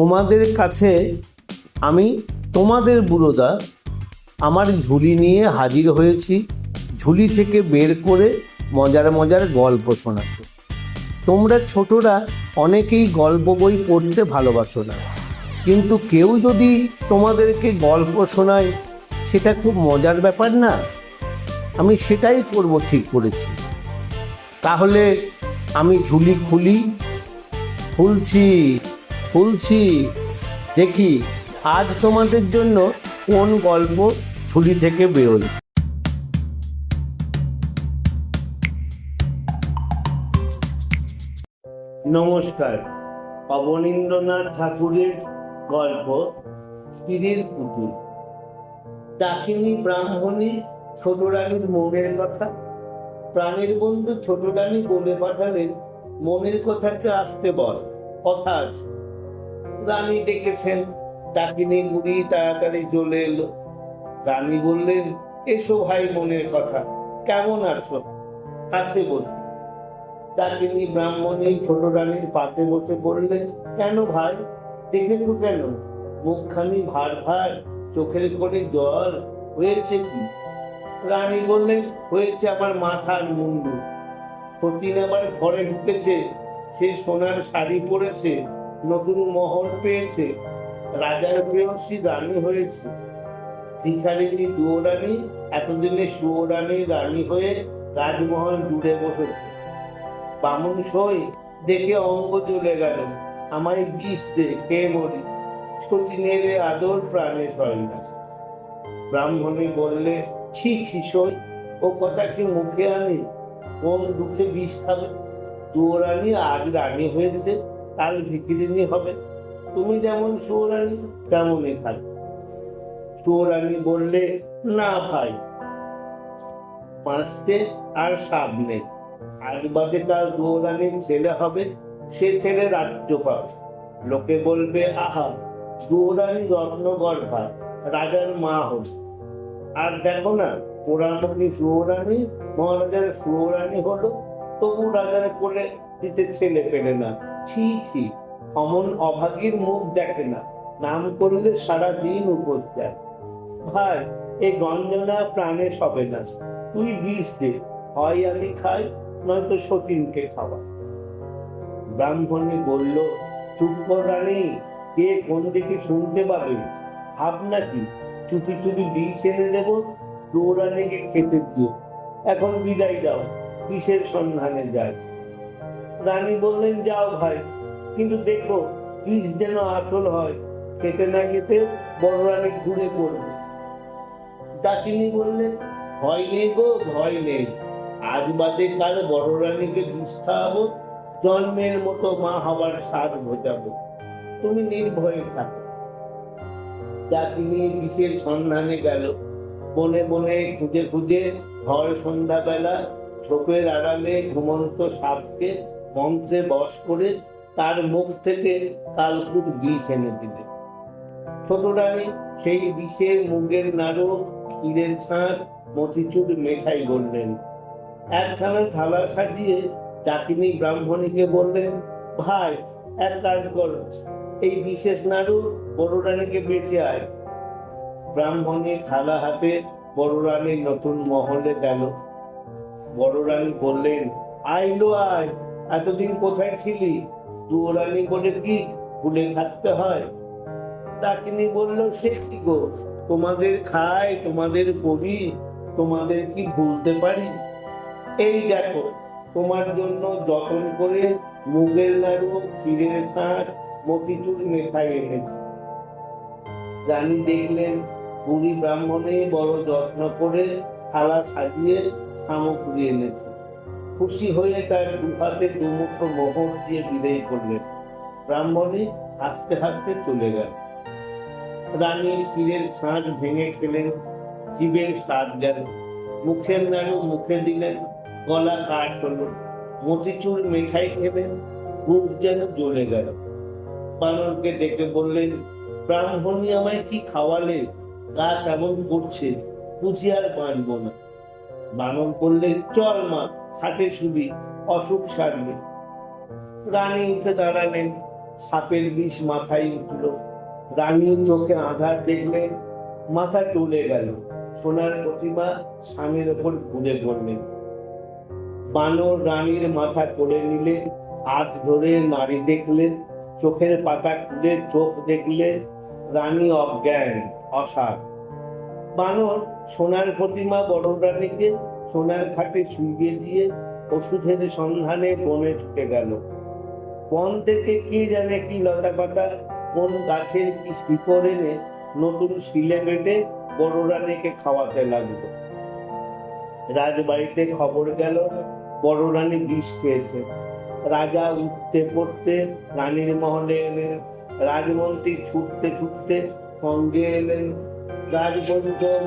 তোমাদের কাছে আমি তোমাদের বুড়োদা আমার ঝুলি নিয়ে হাজির হয়েছি, ঝুলি থেকে বের করে মজার মজার গল্প শোনাতে। তোমরা ছোটরা অনেকেই গল্প বই পড়তে ভালোবাসো না। কিন্তু কেউ যদি তোমাদেরকে গল্প শোনায়, সেটা খুব মজার ব্যাপার না। আমি সেটাই করব ঠিক করেছি। তাহলে আমি ঝুলি খুলি, খুলছি। খুলছি। দেখি, আজ তোমাদের জন্য কোন গল্প ঝুলি থেকে বেরোয়? নমস্কার, অবনীন্দ্রনাথ ঠাকুরের গল্প, স্ত্রীর পুতুল। ডাকিনী ব্রাহ্মণী ছোট রানীর মনের কথা, প্রাণের বন্ধু ছোট রানী বলে পাঠালেন, মনের কথাটা আসতে বল, কথা আছে। রানী ডেকেছেন ডাকিনী বুড়ি তাড়াতাড়ি চলে এলো। রানী বললেন, এসো ভাই মনের কথা, কেমন আছো? আছে বলুন ডাকিনী ব্রাহ্মণী ছোট রানীর পাশে বসে বললেন, কেন ভাই, দেখেছ কেন? মুখখানি ভার ভার, চোখের করে জল, হয়েছে কি? রানী বললেন, হয়েছে আমার মাথার মুন্ডু। সতীন আমার ঘরে ঢুকেছে, সে সোনার শাড়ি পরেছে নতুন মহল পেয়েছে। রাজার প্রেয়সী রানী হয়েছে। ভিখারিনী দুয়োরানী, এতদিনে সুয়োরানী রানী হয়ে রাজমহল জুড়ে বসেছে। বামুন সই দেখে অঙ্গ চলে গেল আমায় বিষ দে, কে মরি? সতীনের আদর, প্রাণে সয় না। ব্রাহ্মণী বললে, ছি ছি, সই, ও কথা কি মুখে আনি? কোন দুঃখে বিষ খাবে? চোরানি আজ রানী হয়েছে। কাল ভিকিরিনী হবে। তুমি যেমন চোরানি তেমনই থাকবে চোরানি বললে, না ভাই, পাঁচটে আর সাপ নেই আজ বাদে তার দৌড়ানির ছেলে হবে, সে ছেলে রাজ্য পাবে। লোকে বলবে, আহা দৌড়ানি রত্ন গর্ভা রাজার মা হবে আর দেখো না পোড়ামুখী সুয়োরানী মহারাজার সুয়োরানী হলো, তবু রাজার কোলে দিতে ছেলে পেলে না। ছি ছি। অমন অভাগীর মুখ দেখে না। নাম করলে সারা দিন উপোস যায় ভাই এই গঞ্জনা প্রাণে সবে না। তুই বিষ দে, হয় আমি খাই, নয়তো সতীনকে খাওয়া। ব্রাহ্মণী বলল, চুপ রানী, কে কোন দিকে শুনতে পাবে? ভাবনা কি চুপি চুপি বিষ এনে দেব? দৌড়ানিকে খেতে দিও। এখন বিদায় যাও বিষের সন্ধানে যায়? রানী বললেন, যাও ভাই, কিন্তু দেখো বিষ যেন আসল হয়, খেতে না খেতে বড় রানী ঘুরে পড়বে। ডাকিনী বললেন ভয় নেই গো, ভয় নেই। আজ বাদে কাল বড় রানীকে বিষ খাওয়াবো জন্মের মতো মা হবার স্বাদ বোঝাবো তুমি নির্ভয়ে থাকো। ডাকিনী বিষের সন্ধানে গেল। বনে বনে খুঁজে খুঁজে, ঘর সন্ধ্যাবেলা ছোপের আড়ালে ঘুমন্ত সাপকে মন্ত্রে বস করে তার মুখ থেকে কালকুট বিষ এনে দিলে। ছোট রানী সেই বিষের মুগের নাড়ু, ক্ষীরের ছাঁচ মতিচুর মেঠাই বললেন, একখানা থালা সাজিয়ে ডাকিনী ব্রাহ্মণীকে বললেন, ভাই, এক কাজ কর, এই বিশেষ নাড়ু বড় রানীকে বেঁচে আয়। ব্রাহ্মণী থালা হাতে বড় রানীর নতুন মহলে গেল। বড় রানী বললেন আইলো আয় এতদিন কোথায় ছিলি? দু রানী বলে কি ভুলে থাকতে হয়? ডাকিনী বলল, সে কি গো? তোমাদের খাই তোমাদের করি, তোমাদের কি ভুলতে পারি? এই দেখো, তোমার জন্য যতন করে মুগের নাড়ু ক্ষীরের ছাঁচ, মতিচুর মেঠাই এনেছি। রানী দেখলেন, বুড়ি ব্রাহ্মণে বড় যত্ন করে থালা সাজিয়ে সামগ্রী এনেছে। খুশি হয়ে তার দুহাতে দুমুঠো মোহর দিয়ে বিদায় করলেন। ব্রাহ্মণী হাসতে হাসতে চলে গেল। রানী ক্ষীরের ছাঁচ ভেঙে খেলেন, জীবের স্বাদ গেল। মুখের নাড়ু মুখে দিলেন, গলা কাঠ হলো। মতিচুর মেঠাই খেলেন বুক যেন জ্বলে গেল। বানরকে ডেকে বললেন, ব্রাহ্মণী আমায় কি খাওয়ালে? গা কেমন করছে? বুঝি আর বাঁচব না। বানর বললেন, চল মা খাটে শুবি অসুখ সারবে রানী উঠে দাঁড়ালেন, সাপের বিষ মাথায় উঠল। রানীর চোখে আধার দেখলেন মাথা টলে গেল। সোনার প্রতিমা স্বামীর ওপর ঘুরে পড়লেন বানর রানীর মাথা করে নিলে, হাত ধরে নারী দেখলেন চোখের পাতা খুলে চোখ দেখলে রানী অজ্ঞান, অসার। বানর সোনার প্রতিমা বড় রানীকে সোনার খাটে শুইয়ে দিয়ে ওষুধের সন্ধানে বনে ঢুকে গেল। বন থেকে কে জানে কি লতা পাতা কোন গাছের কি শিকড় এনে নতুন শিলে বেটে বড় রানীকে খাওয়াতে লাগল। রাজবাড়িতে খবর গেল বড় রানী বিষ খেয়েছে। রাজা উঠতে পড়তে রানীর মহলে এলেন। রাজমন্ত্রী ছুটতে ছুটতে সঙ্গে এলেন।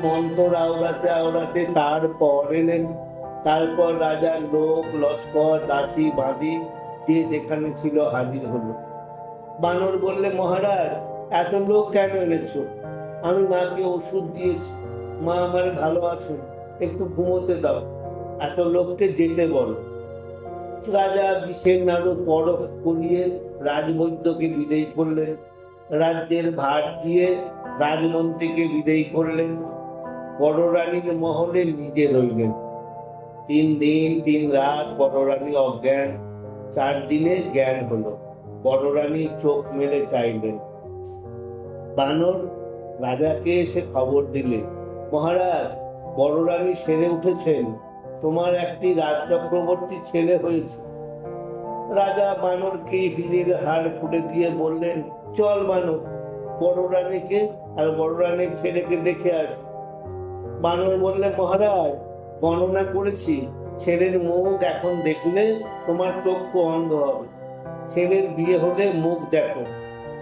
মন্ত্র আওড়াতে আওড়াতে তারপর এলেন। তারপর রাজার লোক, লস্কর বাঁধি যে যেখানে ছিল হাজির বানর বললে, মহারাজ, এত লোক কেন এনেছো? আমি মাকে ওষুধ দিয়েছি। মা আমার ভালো আছেন, একটু ঘুমোতে দাও। এত লোককে যেতে বলো। রাজা বিষের নাড়ু পরখ করিয়ে রাজবৈদ্যকে বিদেশ করলেন। রাজ্যের ভার দিয়ে রাজমন্ত্রীকে বিদায় করলেন। বড় রানীর মহলে নিজে রইলেন। তিন দিন, তিন রাত বড় রানী অজ্ঞান, চার দিনে জ্ঞান হলো। বড় রানী চোখ মেলে চাইলেন। বানর রাজাকে এসে খবর দিলে, মহারাজ বড় রানী সেরে উঠেছেন। তোমার একটি রাজ চক্রবর্তী ছেলে হয়েছে। রাজা বানরকে হিরের হাড় ফুটে দিয়ে বললেন চল বানর বড় রানীকে আর বড় রানীর ছেলেকে দেখে আস। বানর বললে, মহারাজ গণনা করেছি, ছেলের মুখ এখন দেখলে তোমার চক্ষু অন্ধ হবে। ছেলের বিয়ে হলে মুখ দেখো।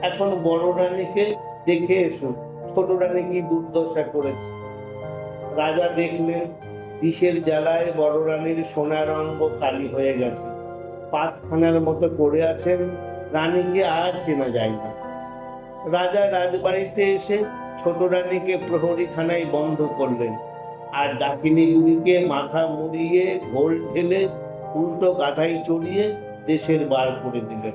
এখন বড় রানীকে দেখে এসো ছোট রানী কি দুর্দশা করেছে। রাজা দেখলেন, বিষের জ্বালায় বড় রানীর সোনার অঙ্গ কালি হয়ে গেছে। পাঁচখানার মতো পড়ে আছেন, রানীকে আর চেনা যায় না। রাজা রাজবাড়িতে এসে ছোট রানীকে প্রহরীখানায় বন্ধ করলেন। আর ডাকিনীগুলিকে মাথা মুড়িয়ে ঘোল ঢেলে উল্টো গাধায় চড়িয়ে দেশের বার করে দিলেন।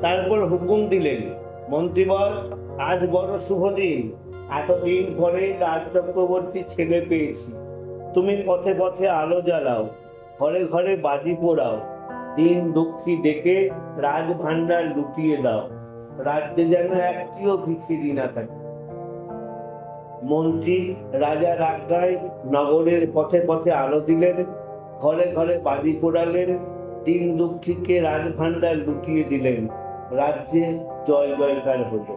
তারপর হুকুম দিলেন, মন্ত্রীবর, আজ বড় শুভ দিন। এতদিন পরে রাজ চক্রবর্তী ছেলে পেয়েছি। তুমি পথে পথে আলো জ্বালাও, ঘরে ঘরে বাজি পোড়াও, দিন দুঃখী ডেকে রাজ ভান্ডার লুটিয়ে দাও। রাজ্যে যেন একটিও ভিখিরি না থাকে। মন্ত্রী রাজার আজ্ঞায় নগরের পথে পথে আলো দিলেন, ঘরে ঘরে বাজি পোড়ালেন, দিন দুঃখীকে রাজভান্ডার লুটিয়ে দিলেন। রাজ্যে জয় জয়কার হলো।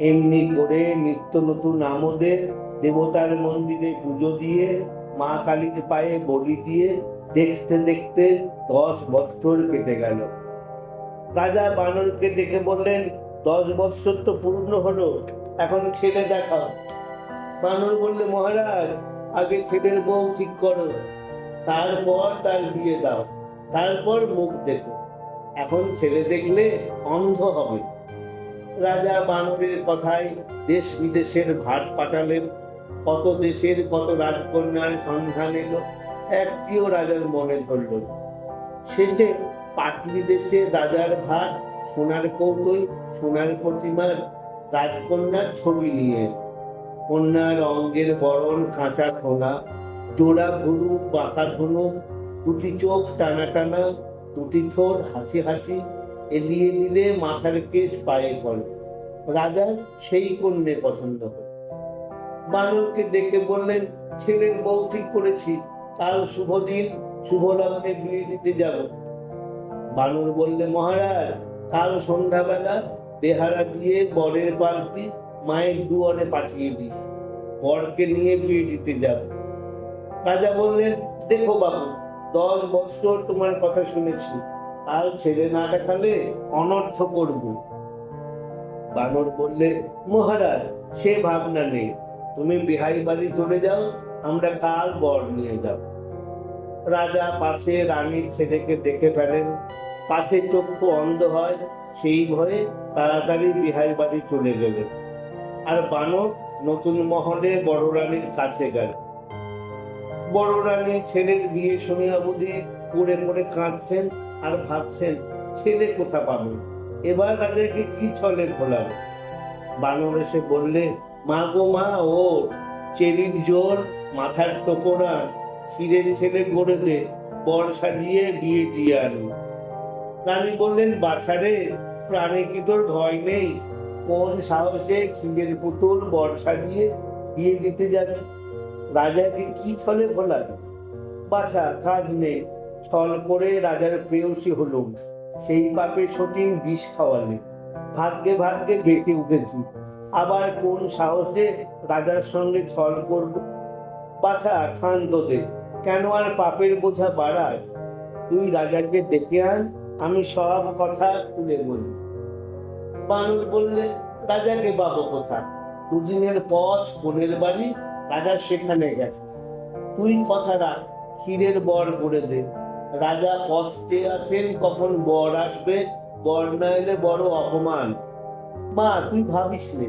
এমনি করে নিত্য নতুন আমোদে দেবতার মন্দিরে পুজো দিয়ে, মা কালীর পায়ে বলি দিয়ে, দেখতে দেখতে দশ বছর কেটে গেল। রাজা বানরকে দেখে বললেন, দশ বৎসর তো পূর্ণ হলো, এখন ছেলে দেখাও বানর বললে, মহারাজ, আগে ছেলের বউ ঠিক করো, তারপর তার বিয়ে দাও, তারপর মুখ দেখো। এখন ছেলে দেখলে অন্ধ হবে। রাজা বানরের কথায় দেশ বিদেশের ভাট পাঠালেন, কত দেশের কত রাজকন্যার সন্ধান এলো, একটিও রাজার মনে ধরল না। শেষে পাটলি দেশে রাজার ভাট সোনার কৌতই সোনার প্রতিমার রাজকন্যার ছবি নিয়ে। কন্যার অঙ্গের বরণ কাঁচা সোনা, জোড়া ভুরু পাকা ধনু, দুটি চোখ টানা টানা, দুটি ঠোঁট হাসি হাসি, এলিয়ে দিলে মাথার কেশ পায়ে পড়ে। রাজার সেই কন্যে পছন্দ হয় বানরকে দেখে বললেন, ছেলের বউ ঠিক করেছি, কাল শুভ দিন। শুভ বিয়ে দিতে যাব। বানর বললে, মহারাজ, কাল সন্ধ্যাবেলা বেহারা দিয়ে বরের বালতি মায়ের দুয়ারে পাঠিয়ে দিই বরকে নিয়ে বিয়ে দিতে যাব। রাজা বললেন, দেখো বাবু, দশ বছর তোমার কথা শুনেছি। কাল ছেলে না দেখালে অনর্থ করব। বানর বললে, মহারাজ, সে ভাবনা নেই। তুমি বিহাই বাড়ি চলে যাও, আমরা কাল বর নিয়ে যাব। রাজা পাশে রানীর ছেলেকে দেখে ফেলেন। পাশে চক্ষু অন্ধ হয়, সেই ভয়ে তাড়াতাড়ি বিহাই বাড়ি চলে গেলেন। আর বানর নতুন মহলে বড় রানীর কাছে গেল। বড় রানী ছেলের বিয়ে শুনে অবধি পড়ে পড়ে কাঁদছেন আর ভাবছেন, ছেলে কোথা পাবেন এবার তাদেরকে কি ছলে ভোলাবে? বানর এসে বললে, মা গো মা ও চেরির জোর, মাথার টোকরা ক্ষীরের ছেলে গড়ে দে বর সাজিয়ে বিয়ে দিয়ে আনি। রানী বললেন বাছারে প্রাণে কি তোর ভয় নেই? কোন সাহসে ক্ষীরের পুতুল বর সাজিয়ে বিয়ে দিতে যাবে? রাজাকে কি ছলে ভোলাবে? বাছা, কাজ নেই। ছল করে রাজার প্রেয়সী হলুম। সেই পাপে সতীন বিষ খাওয়ালে। ভাগ্যে ভাগ্যে বেঁচে উঠেছি। আবার কোন সাহসে রাজার সঙ্গে ছল করব? বাছা ক্ষান্ত দে কেন আর পাপের বোঝা বাড়ায়? তুই রাজাকে ডেকে আন, আমি সব কথা তুলে বলি। বানর বললে, রাজাকে বাবু কোথা দুদিনের পথ, বোনের বাড়ি, রাজা সেখানে গেছে। তুই কথা রাখ, ক্ষীরের বর করে দে। রাজা পথ আছেন, কখন বর আসবে? বর না এলে বড় অপমান। মা, তুই ভাবিস নে,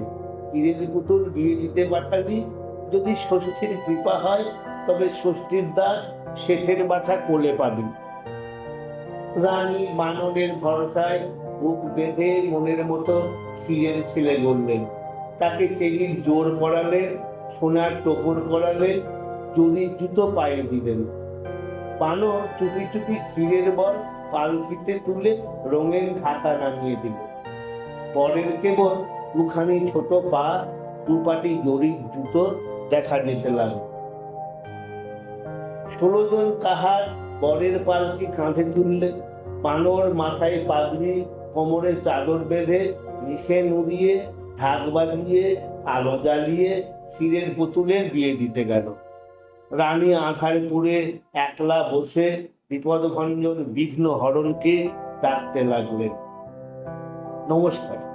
ক্ষীরের পুতুল বিয়ে দিতে পাঠাবি, যদি ষষ্ঠীর কৃপা হয় তবে ষষ্ঠীর দাস শেঠের বাছা কোলে পাবি। রানী বানরের ভরসায় বুক বেঁধে মনের মতো ক্ষীরের ছেলে গড়লেন। তাকে চেরির জোর পড়ালেন সোনার টোপর পড়ালেন জরি জুতো পায়ে দিলেন বানর চুপি চুপি ক্ষীরের বর পালকিতে তুলে রঙের ঢাকা নামিয়ে দিল। বরের কেবল দুখানি ছোট পা, দুপাটি জরির জুতো দেখা যেতে লাগল। ষোলো জন কাহার বরের পালকি কাঁধে তুললে পানর মাথায় পাগড়ি, কোমরে চাদর বেঁধে, নিশে নুড়িয়ে, ঢাক বাজিয়ে, আলো জ্বালিয়ে ক্ষীরের পুতুলের বিয়ে দিতে গেল। রানী আধারপুরে একলা বসে বিপদভঞ্জন বিঘ্ন হরণকে ডাকতে লাগলেন। নমস্কার।